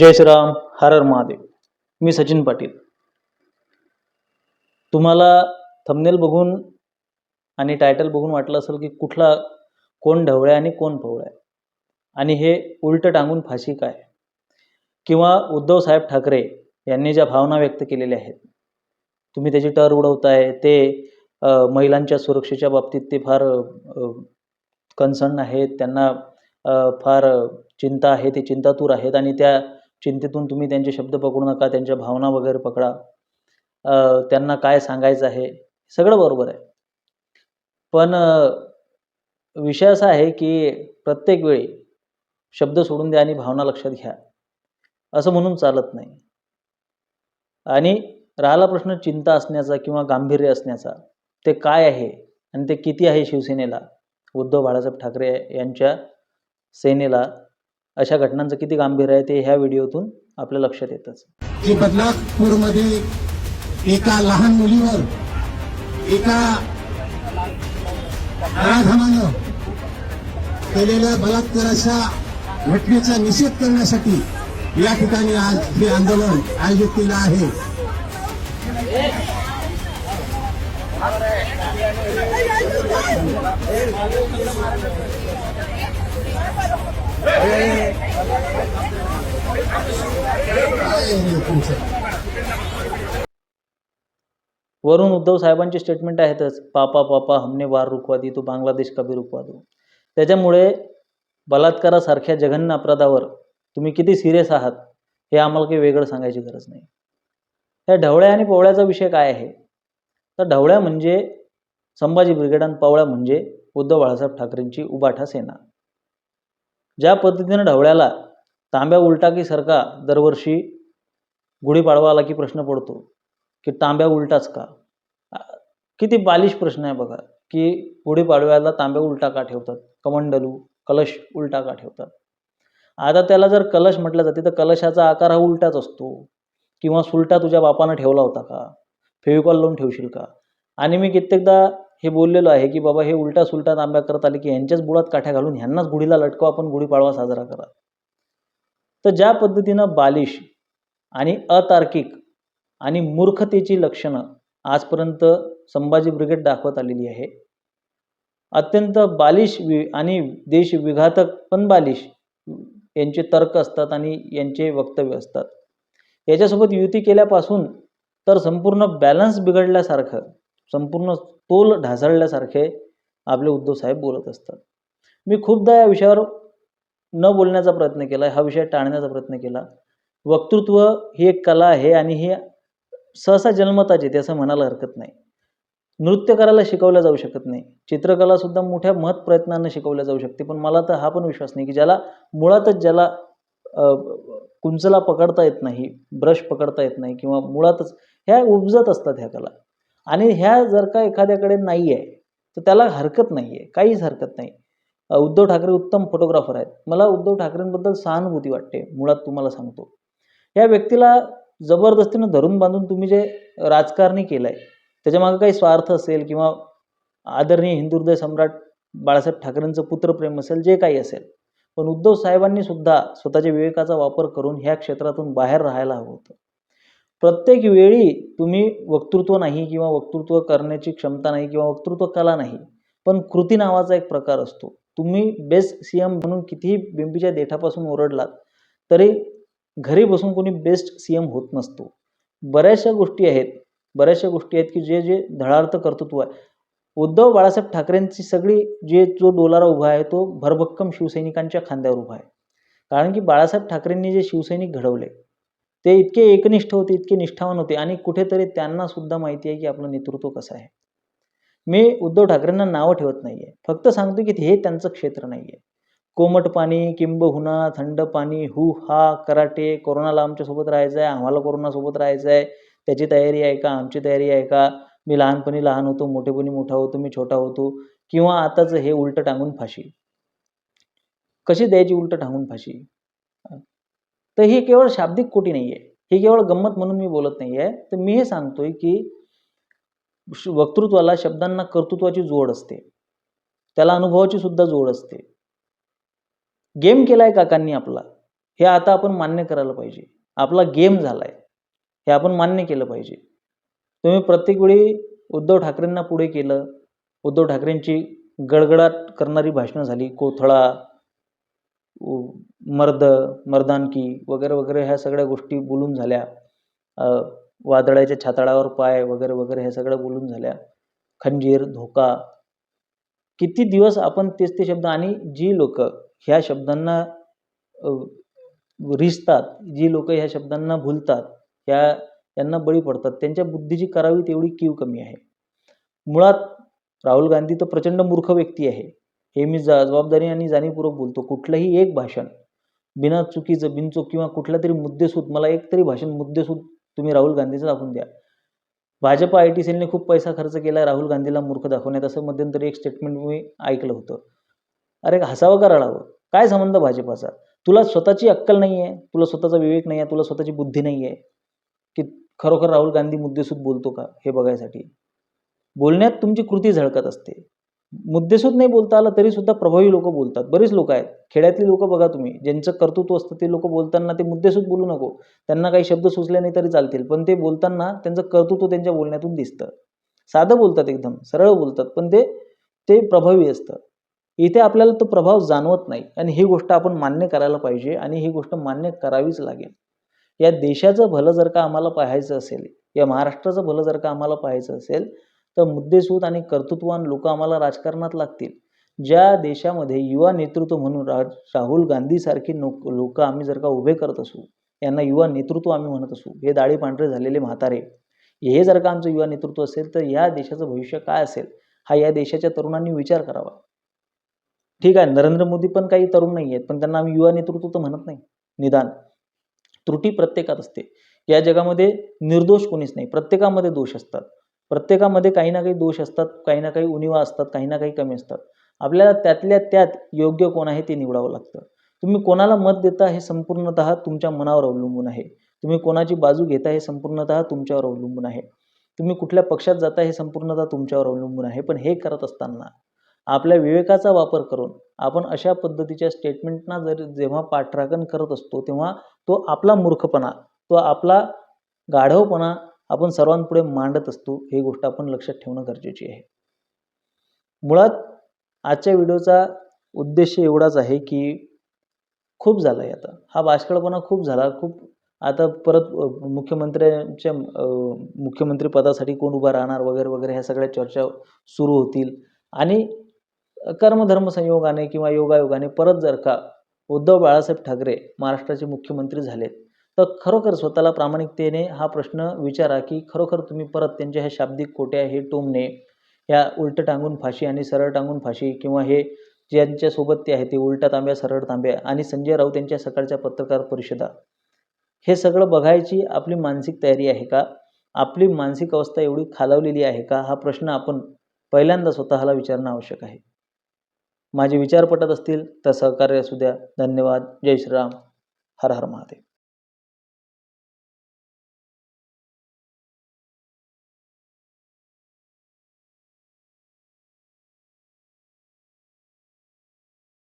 जय श्रीराम हर हर महादेव. मी सचिन पाटील. तुम्हाला थंबनेल बघून आणि टायटल बघून वाटलं असेल की कुठला कोण ढवळ्या आणि कोण पवळ्या आणि हे उलट टांगून फाशी काय? किंवा उद्धव साहेब ठाकरे यांनी ज्या भावना व्यक्त केलेल्या आहेत तुम्ही त्याची टर उडवताय ते महिलांच्या सुरक्षेच्या बाबतीत ते फार कन्सर्न आहेत त्यांना फार चिंता आहे ते चिंतातूर आहेत आणि त्या चिंतेतून तुम्ही त्यांचे शब्द पकडू नका त्यांच्या भावना वगैरे पकडा. त्यांना काय सांगायचं आहे सगळं बरोबर आहे. पण विषय असा आहे की प्रत्येक वेळी शब्द सोडून द्या आणि भावना लक्षात घ्या. असं म्हणून चालत नाही. आणि राहिला प्रश्न चिंता असण्याचा किंवा गांभीर्य असण्याचा ते काय आहे आणि ते किती आहे शिवसेनेला? उद्धव बाळासाहेब ठाकरे यांच्या सेनेला अशा घटनांचं किती गांभीर्य आहे ते ह्या व्हिडिओतून आपल्या लक्षात येतच. की बदलापूरमध्ये एका लहान मुलीवर एका केलेल्या बलात्काराच्या घटनेचा निषेध करण्यासाठी या ठिकाणी आज हे आंदोलन आयोजित केलं आहे. वरून उद्धव साहेबांचे स्टेटमेंट आहेतच पापा पापा हमने वार रुकवा दी तो बांगलादेश कभी रुकवा दो. त्याच्यामुळे बलात्कारासारख्या जघन्य अपराधावर तुम्ही किती सिरियस आहात हे आम्हाला काही वेगळं सांगायची गरज नाही. त्या ढवळ्या आणि पवळ्याचा विषय काय आहे? तर ढवळ्या म्हणजे संभाजी ब्रिगेड आणि पवळ्या म्हणजे उद्धव बाळासाहेब ठाकरेंची उबाठा सेना. ज्या पद्धतीनं ढवळ्याला तांब्या उलटा की दरवर्षी गुढीपाडवा आला की प्रश्न पडतो की तांब्या उलटाच का? किती बालिश प्रश्न आहे बघा की गुढीपाडव्याला तांब्या उलटा का ठेवतात? कमंडलू कलश उलटा का ठेवतात? आता त्याला जर कलश म्हटलं जाते तर कलशाचा आकार हा उलटाच असतो. किंवा सुलटा तुझ्या बापानं ठेवला होता का? फेविकॉल लावून ठेवशील का? आणि मी कित्येकदा हे बोललेलं आहे की बाबा हे उलटा सुलटा तांब्या करत आले की यांच्याच बुडात काठ्या घालून ह्यांनाच गुढीला लटकवा आपण गुढीपाडवा साजरा करा. तर ज्या पद्धतीनं बालिश आणि अतार्किक आणि मूर्खतेची लक्षणं आजपर्यंत संभाजी ब्रिगेड दाखवत आलेली आहे. अत्यंत बालिश वि आणि देश विघातक पण बालिश यांचे तर्क असतात आणि यांचे वक्तव्य असतात. याच्यासोबत युती केल्यापासून तर संपूर्ण बॅलन्स बिघडल्यासारखं संपूर्ण तोल ढासळल्यासारखे आपले उद्धव साहेब बोलत असतात. मी खूपदा या विषयावर न बोलण्याचा प्रयत्न केला हा विषय टाळण्याचा प्रयत्न केला. वक्तृत्व ही एक कला आहे आणि ही सहसा जन्मताच येते असं म्हणायला हरकत नाही. नृत्य करायला शिकवलं जाऊ शकत नाही. चित्रकलासुद्धा मोठ्या महत् प्रयत्नांना शिकवल्या जाऊ शकते. पण मला तर हा पण विश्वास नाही की ज्याला मुळातच ज्याला कुंचला पकडता येत नाही ब्रश पकडता येत नाही किंवा मुळातच ह्या उपजत असतात ह्या कला. आणि ह्या जर का एखाद्याकडे नाही आहे तर त्याला हरकत नाही आहे काहीच हरकत नाही. उद्धव ठाकरे उत्तम फोटोग्राफर आहेत. मला उद्धव ठाकरेंबद्दल सहानुभूती वाटते मुळात तुम्हाला सांगतो. या व्यक्तीला जबरदस्तीनं धरून बांधून तुम्ही जे राजकारणी केलं आहे त्याच्यामागं काही स्वार्थ असेल किंवा आदरणीय हिंदुहृदय सम्राट बाळासाहेब ठाकरेंचं पुत्रप्रेम असेल जे काही असेल पण उद्धव साहेबांनी सुद्धा स्वतःच्या विवेकाचा वापर करून ह्या क्षेत्रातून बाहेर राहायला हवं होतं. प्रत्येक वेळी तुम्ही वक्तृत्व नाही किंवा वक्तृत्व करण्याची क्षमता नाही किंवा वक्तृत्व कला नाही पण कृती नावाचा एक प्रकार असतो. तुम्ही बेस्ट सी एम म्हणून कितीही बिंबीच्या देठापासून ओरडलात तरी घरी बसून कोणी बेस्ट सी एम होत नसतो. बऱ्याचशा गोष्टी आहेत बऱ्याचशा गोष्टी आहेत की जे जे धडार्थ कर्तृत्व आहे. उद्धव बाळासाहेब ठाकरेंची सगळी जे जो डोलारा उभा आहे तो भरभक्कम शिवसैनिकांच्या खांद्यावर उभा आहे. कारण की बाळासाहेब ठाकरेंनी जे शिवसैनिक घडवले ते इतके एकनिष्ठ होते इतके निष्ठावान होते आणि कुठेतरी त्यांना सुद्धा माहिती आहे की आपलं नेतृत्व कसं आहे. मी उद्धव ठाकरेंना नावं ठेवत नाही आहे फक्त सांगतो की हे त्यांचं क्षेत्र नाही आहे कोमट पाणी किंबहुना थंड पाणी हु हा कराटे कोरोनाला आमच्यासोबत राहायचं आहे आम्हाला कोरोनासोबत राहायचं आहे त्याची तयारी आहे का? आमची तयारी आहे का? मी लहानपणी लहान होतो मोठेपणी मोठा होतो मी छोटा होतो. किंवा आताच हे उलटं टांगून फाशी. कशी द्यायची उलटं टांगून फाशी? तर ही केवळ शाब्दिक कोटी नाही आहे ही केवळ गंमत म्हणून मी बोलत नाही आहे तर मी हे सांगतोय की वक्तृत्वाला शब्दांना कर्तृत्वाची जोड असते. त्याला अनुभवाची सुद्धा जोड असते. गेम केलाय काकांनी आपला. हे आता आपण मान्य करायला पाहिजे. आपला गेम झालाय. हे आपण मान्य केलं पाहिजे. तुम्ही प्रत्येक वेळी उद्धव ठाकरेंना पुढे केलं. उद्धव ठाकरेंची गडगडाट करणारी भाषणं झाली. कोथळा मर्द मर्दानकी वगैरे वगैरे ह्या सगळ्या गोष्टी बोलून झाल्या. वादळाच्या छाताळावर पाय वगैरे वगैरे ह्या सगळ्या बोलून झाल्या. खंजीर धोका. किती दिवस आपण तेच ते शब्द आणि जी लोक ह्या शब्दांना रिसतात जी लोक ह्या शब्दांना भुलतात ह्या यांना बळी पडतात त्यांच्या बुद्धीची करावी तेवढी कीव कमी आहे. मुळात राहुल गांधी तर प्रचंड मूर्ख व्यक्ती आहे. हे मी जा जबाबदारी आणि जाणीवपूर्वक बोलतो. कुठलंही एक भाषण बिना चुकीचं बिनचूक किंवा कुठला तरी मुद्देसूद मला एक तरी भाषण मुद्देसूद तुम्ही राहुल गांधीचं दाखवून द्या. भाजप आय टी सेलने खूप पैसा खर्च केला राहुल गांधीला मूर्ख दाखवण्यात असं मध्यंतरी एक स्टेटमेंट मी ऐकलं होतं. अरे हसावं का रडावं? काय संबंध भाजपाचा? तुला स्वतःची अक्कल नाही आहे तुला स्वतःचा विवेक नाही आहे तुला स्वतःची बुद्धी नाही आहे की खरोखर राहुल गांधी मुद्देसूद बोलतो का हे बघायसाठी? बोलण्यात तुमची कृती झळकत असते. मुद्देसूद नाही बोलता आलं तरी सुद्धा प्रभावी लोक बोलतात. बरीच लोक आहेत. खेड्यातली लोक बघा तुम्ही. ज्यांचं कर्तृत्व असतं ते लोक बोलताना ते मुद्देसूद बोलू नको. त्यांना काही शब्द सुचले नाही तरी चालतील. पण ते बोलताना त्यांचं कर्तृत्व त्यांच्या बोलण्यातून दिसतं. साधं बोलतात एकदम. सरळ बोलतात. पण ते ते प्रभावी असतं. इथे आपल्याला तो प्रभाव जाणवत नाही. आणि ही गोष्ट आपण मान्य करायला पाहिजे आणि ही गोष्ट मान्य करावीच लागेल. या देशाचं भलं जर का आम्हाला पाहायचं असेल या महाराष्ट्राचं भलं जर का आम्हाला पाहायचं असेल तर मुद्देसूद आणि कर्तृत्ववान लोक आम्हाला राजकारणात लागतील. ज्या देशामध्ये युवा नेतृत्व म्हणून रा राहुल गांधीसारखी नोक लोक आम्ही जर का उभे करत असू यांना युवा नेतृत्व आम्ही म्हणत असू हे दाढी पांढरे झालेले म्हातारे हे जर का आमचं युवा नेतृत्व असेल तर या देशाचं भविष्य काय असेल हा या देशाच्या तरुणांनी विचार करावा. ठीक आहे नरेंद्र मोदी पण काही तरुण नाही आहेत पण त्यांना आम्ही युवा नेतृत्व तर म्हणत नाही. निदान. त्रुटी प्रत्येकात असते. या जगामध्ये निर्दोष कोणीच नाही प्रत्येकामध्ये दोष असतात. प्रत्येकामध्ये काही ना काही दोष असतात काही ना काही उणिवा असतात काही ना काही कमी असतात. आपल्याला त्यातल्या त्यात योग्य कोण आहे ते निवडावं लागतं. तुम्ही कोणाला मत देता हे संपूर्णतः तुमच्या मनावर अवलंबून आहे. तुम्ही कोणाची बाजू घेता हे संपूर्णतः तुमच्यावर अवलंबून आहे. तुम्ही कुठल्या पक्षात जाता हे संपूर्णतः तुमच्यावर अवलंबून आहे. पण हे करत असताना आपल्या विवेकाचा वापर करून आपण अशा पद्धतीच्या स्टेटमेंटना जर जेव्हा पाठराखण करत असतो तेव्हा तो आपला मूर्खपणा तो आपला गाढवपणा आपण सर्वांपुढे मांडत असतो ही गोष्ट आपण लक्षात ठेवणं गरजेची आहे. मुळात आजच्या व्हिडिओचा उद्देश एवढाच आहे की खूप झाला आहे आता. हा बाष्कळपणा खूप झाला. खूप आता परत मुख्यमंत्र्यांच्या मुख्यमंत्रीपदासाठी मुख्यमंत्री पदासाठी कोण उभा राहणार वगैरे वगैरे ह्या सगळ्या चर्चा सुरू होतील. आणि कर्मधर्म संयोगाने किंवा योगायोगाने परत जर का उद्धव बाळासाहेब ठाकरे महाराष्ट्राचे मुख्यमंत्री झालेत तर खरोखर स्वतःला प्रामाणिकतेने हा प्रश्न विचारा की खरोखर तुम्ही परत त्यांच्या ह्या शाब्दिक कोट्या हे टोमणे ह्या उलट टांगून फाशी आणि सरळ टांगून फाशी किंवा हे ज्यांच्यासोबत ते आहे ते उलटा तांब्या सरळ तांब्या आणि संजय राऊत यांच्या सकाळच्या पत्रकार परिषदा. हे सगळं बघायची आपली मानसिक तयारी आहे का? आपली मानसिक अवस्था एवढी खालावलेली आहे का? हा प्रश्न आपण पहिल्यांदा स्वतःला विचारणं आवश्यक आहे. माझे विचार पटत असतील तर सहकार्य असू द्या. धन्यवाद. जय श्रीराम. हर हर महादेव.